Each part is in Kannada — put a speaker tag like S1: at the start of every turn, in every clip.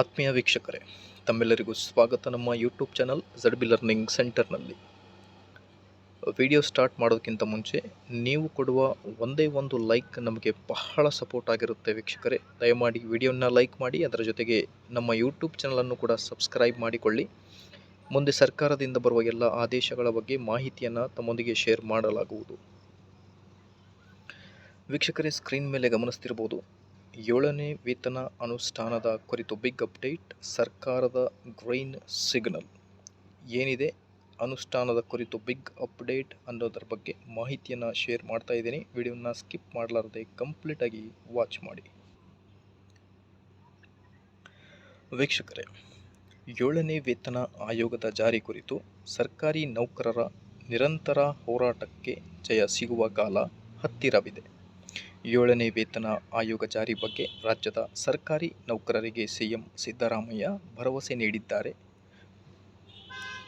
S1: ಆತ್ಮೀಯ ವೀಕ್ಷಕರೇ, ತಮ್ಮೆಲ್ಲರಿಗೂ ಸ್ವಾಗತ ನಮ್ಮ YouTube channel Z B learning ಸೆಂಟರ್ನಲ್ಲಿ ವಿಡಿಯೋ ಸ್ಟಾರ್ಟ್ ಮಾಡೋದಕ್ಕಿಂತ ಮುಂಚೆ ನೀವು ಕೊಡುವ ಒಂದೇ ಒಂದು ಲೈಕ್ ನಮಗೆ ಬಹಳ ಸಪೋರ್ಟ್ ಆಗಿರುತ್ತೆ ವೀಕ್ಷಕರೇ. ದಯಮಾಡಿ ವಿಡಿಯೋನ ಲೈಕ್ ಮಾಡಿ, ಅದರ ಜೊತೆಗೆ ನಮ್ಮ ಯೂಟ್ಯೂಬ್ ಚಾನಲನ್ನು ಕೂಡ ಸಬ್ಸ್ಕ್ರೈಬ್ ಮಾಡಿಕೊಳ್ಳಿ. ಮುಂದೆ ಸರ್ಕಾರದಿಂದ ಬರುವ ಎಲ್ಲ ಆದೇಶಗಳ ಬಗ್ಗೆ ಮಾಹಿತಿಯನ್ನು ತಮ್ಮೊಂದಿಗೆ ಶೇರ್ ಮಾಡಲಾಗುವುದು. ವೀಕ್ಷಕರೇ ಸ್ಕ್ರೀನ್ ಮೇಲೆ ಗಮನಿಸ್ತಿರ್ಬೋದು. ಏಳನೇ ವೇತನ ಅನುಷ್ಠಾನದ ಕುರಿತು ಬಿಗ್ ಅಪ್ಡೇಟ್, ಸರ್ಕಾರದ ಗ್ರೀನ್ ಸಿಗ್ನಲ್. ಏನಿದೆ ಅನುಷ್ಠಾನದ ಕುರಿತು ಬಿಗ್ ಅಪ್ಡೇಟ್ ಅನ್ನೋದರ ಬಗ್ಗೆ ಮಾಹಿತಿಯನ್ನು ಶೇರ್ ಮಾಡ್ತಾ ಇದ್ದೀನಿ. ವಿಡಿಯೋನ ಸ್ಕಿಪ್ ಮಾಡಲಾರದೆ ಕಂಪ್ಲೀಟಾಗಿ ವಾಚ್ ಮಾಡಿ. ವೀಕ್ಷಕರೇ, ಏಳನೇ ವೇತನ ಆಯೋಗದ ಜಾರಿ ಕುರಿತು ಸರ್ಕಾರಿ ನೌಕರರ ನಿರಂತರ ಹೋರಾಟಕ್ಕೆ ಜಯ ಸಿಗುವ ಕಾಲ ಹತ್ತಿರವಿದೆ. ಏಳನೇ ವೇತನ ಆಯೋಗ ಜಾರಿ ಬಗ್ಗೆ ರಾಜ್ಯದ ಸರ್ಕಾರಿ ನೌಕರರಿಗೆ ಸಿಎಂ ಸಿದ್ದರಾಮಯ್ಯ ಭರವಸೆ ನೀಡಿದ್ದಾರೆ.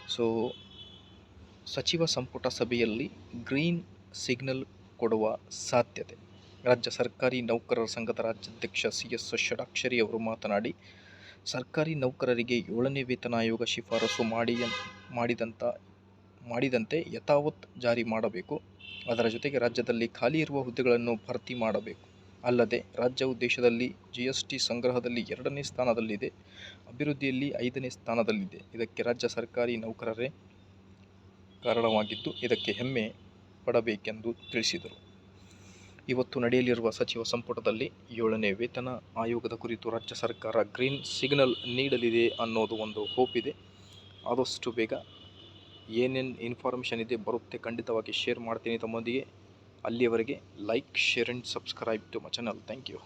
S1: ಸೊ, ಸಚಿವ ಸಂಪುಟ ಸಭೆಯಲ್ಲಿ ಗ್ರೀನ್ ಸಿಗ್ನಲ್ ಕೊಡುವ ಸಾಧ್ಯತೆ. ರಾಜ್ಯ ಸರ್ಕಾರಿ ನೌಕರರ ಸಂಘದ ರಾಜ್ಯಾಧ್ಯಕ್ಷ ಸಿ ಎಸ್ ಷಡಾಕ್ಷರಿ ಅವರು ಮಾತನಾಡಿ, ಸರ್ಕಾರಿ ನೌಕರರಿಗೆ ಏಳನೇ ವೇತನ ಆಯೋಗ ಶಿಫಾರಸು ಮಾಡಿ ಮಾಡಿದಂತ, ಮಾಡಿದಂತೆ ಯಥಾವತ್ ಜಾರಿ ಮಾಡಬೇಕು. ಅದರ ಜೊತೆಗೆ ರಾಜ್ಯದಲ್ಲಿ ಖಾಲಿ ಇರುವ ಹುದ್ದೆಗಳನ್ನು ಭರ್ತಿ ಮಾಡಬೇಕು. ಅಲ್ಲದೆ ರಾಜ್ಯವು ದೇಶದಲ್ಲಿ ಜಿ ಎಸ್ ಟಿ ಸಂಗ್ರಹದಲ್ಲಿ ಎರಡನೇ ಸ್ಥಾನದಲ್ಲಿದೆ, ಅಭಿವೃದ್ಧಿಯಲ್ಲಿ ಐದನೇ ಸ್ಥಾನದಲ್ಲಿದೆ. ಇದಕ್ಕೆ ರಾಜ್ಯ ಸರ್ಕಾರಿ ನೌಕರರೇ ಕಾರಣವಾಗಿದ್ದು, ಇದಕ್ಕೆ ಹೆಮ್ಮೆ ಪಡಬೇಕೆಂದು ತಿಳಿಸಿದರು. ಇವತ್ತು ನಡೆಯಲಿರುವ ಸಚಿವ ಸಂಪುಟದಲ್ಲಿ ಏಳನೇ ವೇತನ ಆಯೋಗದ ಕುರಿತು ರಾಜ್ಯ ಸರ್ಕಾರ ಗ್ರೀನ್ ಸಿಗ್ನಲ್ ನೀಡಲಿದೆ ಅನ್ನೋದು ಒಂದು ಹೋಪ್ ಇದೆ. ಆದಷ್ಟು ಬೇಗ ಏನೇನು ಇನ್ಫಾರ್ಮೇಷನ್ ಇದೆ ಬರುತ್ತೆ ಖಂಡಿತವಾಗಿ ಶೇರ್ ಮಾಡ್ತೀನಿ ತಮ್ಮೊಂದಿಗೆ. ಅಲ್ಲಿಯವರೆಗೆ like share and subscribe to my channel thank you